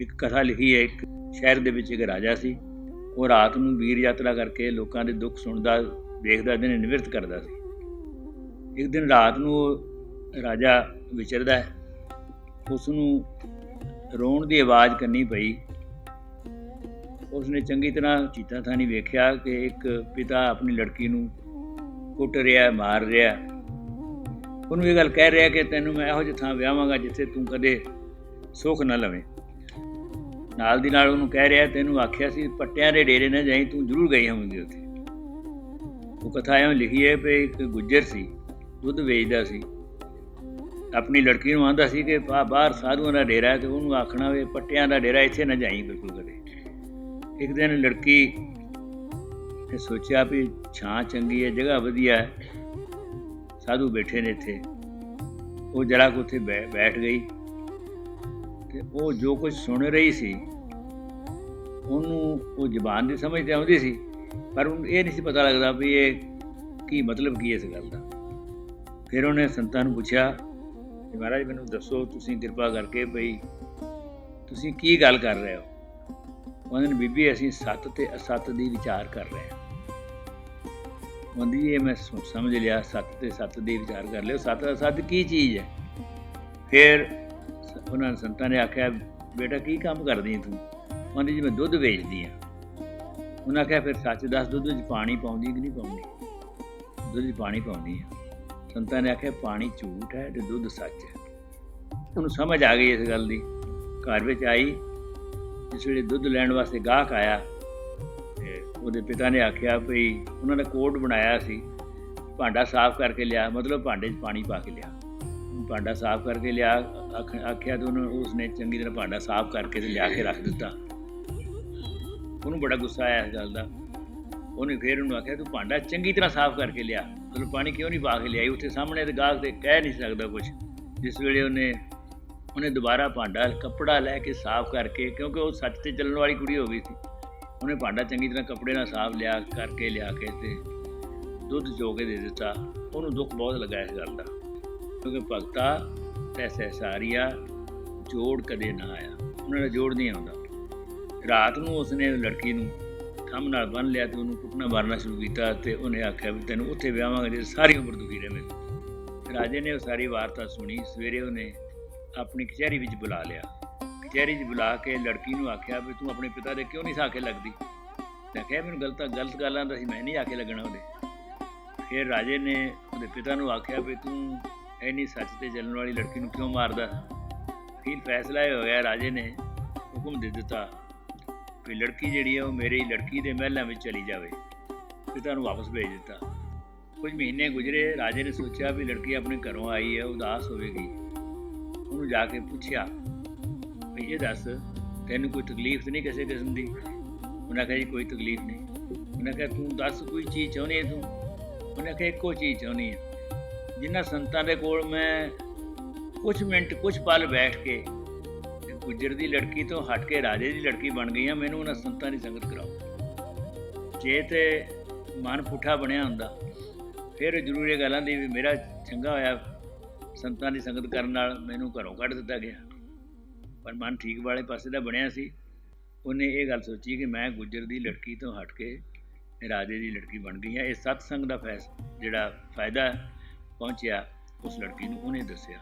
ਇੱਕ ਕਥਾ ਲਿਖੀ ਹੈ, ਇੱਕ ਸ਼ਹਿਰ ਦੇ ਵਿੱਚ ਇੱਕ ਰਾਜਾ ਸੀ। ਉਹ ਰਾਤ ਨੂੰ ਵੀਰ ਯਾਤਰਾ ਕਰਕੇ ਲੋਕਾਂ ਦੇ ਦੁੱਖ ਸੁਣਦਾ, ਦੇਖਦਾ ਦਿਨ ਨਿਵਰਤ ਕਰਦਾ ਸੀ। ਇੱਕ ਦਿਨ ਰਾਤ ਨੂੰ ਉਹ ਰਾਜਾ ਵਿਚਰਦਾ ਹੈ। ਉਸ ਨੂੰ ਰੋਣ ਦੀ ਆਵਾਜ਼ ਕਰਨੀ ਪਈ। ਉਸਨੇ ਚੰਗੀ ਤਰ੍ਹਾਂ ਚੀਤਾ ਥਾਣੀ ਵੇਖਿਆ ਕਿ ਇੱਕ ਪਿਤਾ ਆਪਣੀ ਲੜਕੀ ਨੂੰ ਕੁੱਟ ਰਿਹਾ, ਮਾਰ ਰਿਹਾ। ਉਹਨੂੰ ਇਹ ਗੱਲ ਕਹਿ ਰਿਹਾ ਕਿ ਤੈਨੂੰ ਮੈਂ ਇਹੋ ਜਿਹੀ ਥਾਂ ਵਿਆਹਾਂਗਾ ਜਿੱਥੇ ਤੂੰ ਕਦੇ ਸੁੱਖ ਨਾ ਲਵੇਂ। ਨਾਲ ਦੀ ਨਾਲ ਉਹਨੂੰ ਕਹਿ ਰਿਹਾ, ਤੈਨੂੰ ਆਖਿਆ ਸੀ, ਪੱਟਿਆਂ ਦੇ ਡੇਰੇ ਨਾ ਜਾਈ, ਤੂੰ ਜ਼ਰੂਰ ਗਈ ਹੋਵੇਂਗੀ ਉੱਥੇ। ਉਹ ਕਥਾ ਐਂ ਲਿਖੀ ਹੈ ਕਿ ਇੱਕ ਗੁੱਜਰ ਸੀ, ਦੁੱਧ ਵੇਚਦਾ ਸੀ। ਆਪਣੀ ਲੜਕੀ ਨੂੰ ਆਂਦਾ ਸੀ ਕਿ ਬਾ- ਬਾਹਰ ਸਾਧੂਆਂ ਦਾ ਡੇਰਾ ਹੈ ਤੇ ਉਹਨੂੰ ਆਖਣਾ ਵੇ ਪੱਟਿਆਂ ਦਾ ਡੇਰਾ ਇੱਥੇ ਨਾ ਜਾਈ, ਬਿਲਕੁਲ ਕਦੇ। ਇੱਕ ਦਿਨ ਲੜਕੀ ਨੇ ਸੋਚਿਆ ਵੀ ਛਾਂ ਚੰਗੀ ਹੈ, ਜਗ੍ਹਾ ਵਧੀਆ ਹੈ। ਸਾਧੂ ਬੈਠੇ ਨੇ ਇੱਥੇ। ਉਹ ਜਰਾ ਕੁ ਉੱਥੇ ਬੈ- ਬੈਠ ਗਈ। ਤੇ ਉਹ ਜੋ ਕੁਝ ਸੁਣ ਰਹੀ ਸੀ, ਉਹਨੂੰ ਉਹ ਜ਼ਬਾਨ ਦੀ ਸਮਝ ਤੇ ਆਉਂਦੀ ਸੀ, ਪਰ ਉਹਨੂੰ ਇਹ ਨਹੀਂ ਸੀ ਪਤਾ ਲੱਗਦਾ ਵੀ ਇਹ ਕੀ ਮਤਲਬ ਕੀ ਹੈ ਇਸ ਗੱਲ ਦਾ। ਫਿਰ ਉਹਨੇ ਸੰਤਾਂ ਨੂੰ ਪੁੱਛਿਆ ਕਿ ਮਹਾਰਾਜ, ਮੈਨੂੰ ਦੱਸੋ ਤੁਸੀਂ ਕਿਰਪਾ ਕਰਕੇ ਭਈ ਤੁਸੀਂ ਕੀ ਗੱਲ ਕਰ ਰਹੇ ਹੋ? ਉਹਨਾਂ ਨੇ ਬੀਬੀ, ਅਸੀਂ ਸੱਤ ਤੇ ਅਸੱਤ ਦੀ ਵਿਚਾਰ ਕਰ ਰਹੇ ਹਾਂ। ਉਹਦੀ ਇਹ ਮੈਂ ਸਮਝ ਲਿਆ, ਸੱਤ ਤੇ ਸੱਤ ਦੀ ਵਿਚਾਰ ਕਰ ਲਿਓ। ਸੱਤ ਅਸੱਤ ਕੀ ਚੀਜ਼ ਹੈ? ਫਿਰ ਉਹਨਾਂ ਨੇ ਸੰਤਾਂ ਨੇ ਆਖਿਆ, ਬੇਟਾ ਕੀ ਕੰਮ ਕਰਦੀ ਹੈ ਤੂੰ? ਉਹਦੀ ਜੀ ਮੈਂ ਦੁੱਧ ਵੇਚਦੀ ਆ। ਉਹਨਾਂ ਆਖਿਆ, ਫਿਰ ਸੱਚ ਦੱਸ ਦੁੱਧ ਵਿੱਚ ਪਾਣੀ ਪਾਉਂਦੀ ਕਿ ਨਹੀਂ ਪਾਉਂਦੀ? ਦੁੱਧ ਵਿੱਚ ਪਾਣੀ ਪਾਉਂਦੀ ਆ। ਸੰਤਾਂ ਨੇ ਆਖਿਆ, ਪਾਣੀ ਝੂਠ ਹੈ ਤੇ ਦੁੱਧ ਸੱਚ ਹੈ। ਉਹਨੂੰ ਸਮਝ ਆ ਗਈ ਇਸ ਗੱਲ ਦੀ। ਘਰ ਵਿੱਚ ਆਈ, ਜਿਸ ਵੇਲੇ ਦੁੱਧ ਲੈਣ ਵਾਸਤੇ ਗਾਹਕ ਆਇਆ, ਤੇ ਉਹਦੇ ਪਿਤਾ ਨੇ ਆਖਿਆ ਵੀ ਉਹਨਾਂ ਨੇ ਕੋਟ ਬਣਾਇਆ ਸੀ, ਭਾਂਡਾ ਸਾਫ਼ ਕਰਕੇ ਲਿਆ, ਮਤਲਬ ਭਾਂਡੇ 'ਚ ਪਾਣੀ ਪਾ ਕੇ ਲਿਆ। ਭਾਂਡਾ ਸਾਫ਼ ਕਰਕੇ ਲਿਆ, ਆਖ- ਆਖਿਆ ਤੇ ਉਹਨੂੰ, ਉਸਨੇ ਚੰਗੀ ਤਰ੍ਹਾਂ ਭਾਂਡਾ ਸਾਫ਼ ਕਰਕੇ ਤੇ ਲਿਆ ਕੇ ਰੱਖ ਦਿੱਤਾ। ਉਹਨੂੰ ਬੜਾ ਗੁੱਸਾ ਆਇਆ ਇਸ ਗੱਲ ਦਾ। ਉਹਨੇ ਫੇਰ ਉਹਨੂੰ ਆਖਿਆ, ਤੂੰ ਭਾਂਡਾ ਚੰਗੀ ਤਰ੍ਹਾਂ ਸਾਫ਼ ਕਰਕੇ ਲਿਆ। ਤੈਨੂੰ ਪਾਣੀ ਕਿਉਂ ਨਹੀਂ ਪਾ ਕੇ ਲਿਆਈ? ਉੱਥੇ ਸਾਹਮਣੇ ਤੇ ਗਾਹਕ ਤੇ ਕਹਿ ਨਹੀਂ ਸਕਦਾ ਕੁਝ ਜਿਸ ਵੇਲੇ ਉਹਨੇ ਉਹਨੇ ਦੁਬਾਰਾ ਭਾਂਡਾ, ਕੱਪੜਾ ਲੈ ਕੇ ਸਾਫ਼ ਕਰਕੇ, ਕਿਉਂਕਿ ਉਹ ਸੱਚ ਤੇ ਚੱਲਣ ਵਾਲੀ ਕੁੜੀ ਹੋ ਗਈ ਸੀ। ਉਹਨੇ ਭਾਂਡਾ ਚੰਗੀ ਤਰ੍ਹਾਂ ਕੱਪੜੇ ਨਾਲ ਸਾਫ਼ ਲਿਆ ਕਰਕੇ, ਲਿਆ ਕੇ ਤੇ ਦੁੱਧ ਚੋ ਕੇ ਦੇ ਦਿੱਤਾ। ਉਹਨੂੰ ਦੁੱਖ ਬਹੁਤ ਲੱਗਾ ਇਸ ਗੱਲ ਦਾ। ਕਿਉਂਕਿ ਭਗਤਾ ਤੈਸੈ ਸਾਰੀਆ ਜੋੜ ਕਦੇ ਨਾ ਆਇਆ। ਉਹਨਾਂ ਦਾ ਜੋੜ ਨਹੀਂ ਆਉਂਦਾ। ਰਾਤ ਨੂੰ ਉਸਨੇ ਲੜਕੀ ਨੂੰ ਖੰਮ ਨਾਲ ਬੰਨ ਲਿਆ ਤੇ ਉਹਨੂੰ ਕੁੱਟਣਾ ਮਾਰਨਾ ਸ਼ੁਰੂ ਕੀਤਾ ਤੇ ਉਹਨੇ ਆਖਿਆ ਵੀ ਤੈਨੂੰ ਉੱਥੇ ਵਿਆਹਾਂਗੇ ਜੇ ਸਾਰੀ ਉਮਰ ਦੁਖੀ ਰਹੇ ਰਾਜੇ ਨੇ ਉਹ ਸਾਰੀ ਵਾਰਤਾ ਸੁਣੀ। ਸਵੇਰੇ ਉਹਨੇ ਆਪਣੀ ਕਚਹਿਰੀ ਵਿੱਚ ਬੁਲਾ ਲਿਆ। ਕਚਹਿਰੀ 'ਚ ਬੁਲਾ ਕੇ ਲੜਕੀ ਨੂੰ ਆਖਿਆ ਵੀ ਤੂੰ ਆਪਣੇ ਪਿਤਾ ਦੇ ਕਿਉਂ ਨਹੀਂ ਸਾਕੇ ਲੱਗਦੀ? ਮੈਂ ਕਿਹਾ, ਮੈਨੂੰ ਗਲਤ ਗਲਤ ਗੱਲਾਂ ਦਾ ਸੀ, ਮੈਂ ਨਹੀਂ ਆ ਕੇ ਲੱਗਣਾ ਉਹਦੇ। ਫਿਰ ਰਾਜੇ ਨੇ ਉਹਦੇ ਪਿਤਾ ਨੂੰ ਆਖਿਆ ਵੀ ਤੂੰ ਐਨੀ ਸੱਚ ਤੇ ਚੱਲਣ ਵਾਲੀ ਲੜਕੀ ਨੂੰ ਕਿਉਂ ਮਾਰਦਾ? ਫਿਰ ਫੈਸਲਾ ਇਹ ਹੋਇਆ, ਰਾਜੇ ਨੇ ਹੁਕਮ ਦੇ ਦਿੱਤਾ ਵੀ ਲੜਕੀ ਜਿਹੜੀ ਹੈ ਉਹ ਮੇਰੀ ਲੜਕੀ ਦੇ ਮਹਿਲਾਂ ਵਿੱਚ ਚਲੀ ਜਾਵੇ ਪਿਤਾ ਨੂੰ ਵਾਪਸ ਭੇਜ ਦਿੱਤਾ। ਕੁਝ ਮਹੀਨੇ ਗੁਜ਼ਰੇ, ਰਾਜੇ ਨੇ ਸੋਚਿਆ ਵੀ ਲੜਕੀ ਆਪਣੇ ਘਰੋਂ ਆਈ ਹੈ, ਉਦਾਸ ਹੋਵੇਗੀ। ਉਹਨੂੰ ਜਾ ਕੇ ਪੁੱਛਿਆ ਵੀ ਇਹ ਦੱਸ, ਤੈਨੂੰ ਕੋਈ ਤਕਲੀਫ ਤਾਂ ਨਹੀਂ ਕਿਸੇ ਕਿਸਮ ਦੀ? ਉਹਨਾਂ ਕਿਹਾ ਜੀ, ਕੋਈ ਤਕਲੀਫ ਨਹੀਂ। ਉਹਨਾਂ ਕਿਹਾ, ਤੂੰ ਦੱਸ ਕੋਈ ਚੀਜ਼ ਚਾਹੁੰਦੀ ਹੈ ਤੂੰ? ਉਹਨੇ ਕਿਹਾ, ਇੱਕੋ ਚੀਜ਼ ਚਾਹੁੰਦੀ ਹੈ। ਜਿਨ੍ਹਾਂ ਸੰਤਾਂ ਦੇ ਕੋਲ ਮੈਂ ਕੁਝ ਮਿੰਟ ਕੁਝ ਪਲ ਬੈਠ ਕੇ ਗੁੱਜਰ ਦੀ ਲੜਕੀ ਤੋਂ ਹਟ ਕੇ ਰਾਜੇ ਦੀ ਲੜਕੀ ਬਣ ਗਈ ਆ ਮੈਨੂੰ ਉਹਨਾਂ ਸੰਤਾਂ ਦੀ ਸੰਗਤ ਕਰਾਓ। ਜੇ ਤੇ ਮਨ ਪੁੱਠਾ ਬਣਿਆ ਹੁੰਦਾ, ਫਿਰ ਜ਼ਰੂਰ ਇਹ ਗੱਲਾਂ ਦੀ ਵੀ ਮੇਰਾ ਚੰਗਾ ਹੋਇਆ ਸੰਤਾਂ ਦੀ ਸੰਗਤ ਕਰਨ ਨਾਲ ਮੈਨੂੰ ਘਰੋਂ ਕੱਢ ਦਿੱਤਾ ਗਿਆ। ਪਰ ਮਨ ਠੀਕ ਵਾਲੇ ਪਾਸੇ ਦਾ ਬਣਿਆ ਸੀ। ਉਹਨੇ ਇਹ ਗੱਲ ਸੋਚੀ ਕਿ ਮੈਂ ਗੁੱਜਰ ਦੀ ਲੜਕੀ ਤੋਂ ਹਟ ਕੇ ਰਾਜੇ ਦੀ ਲੜਕੀ ਬਣ ਗਈ ਹਾਂ। ਇਹ ਸਤਸੰਗ ਦਾ ਫੈਸ, ਜਿਹੜਾ ਫਾਇਦਾ ਪਹੁੰਚਿਆ ਉਸ ਲੜਕੀ ਨੂੰ ਉਹਨੇ ਦੱਸਿਆ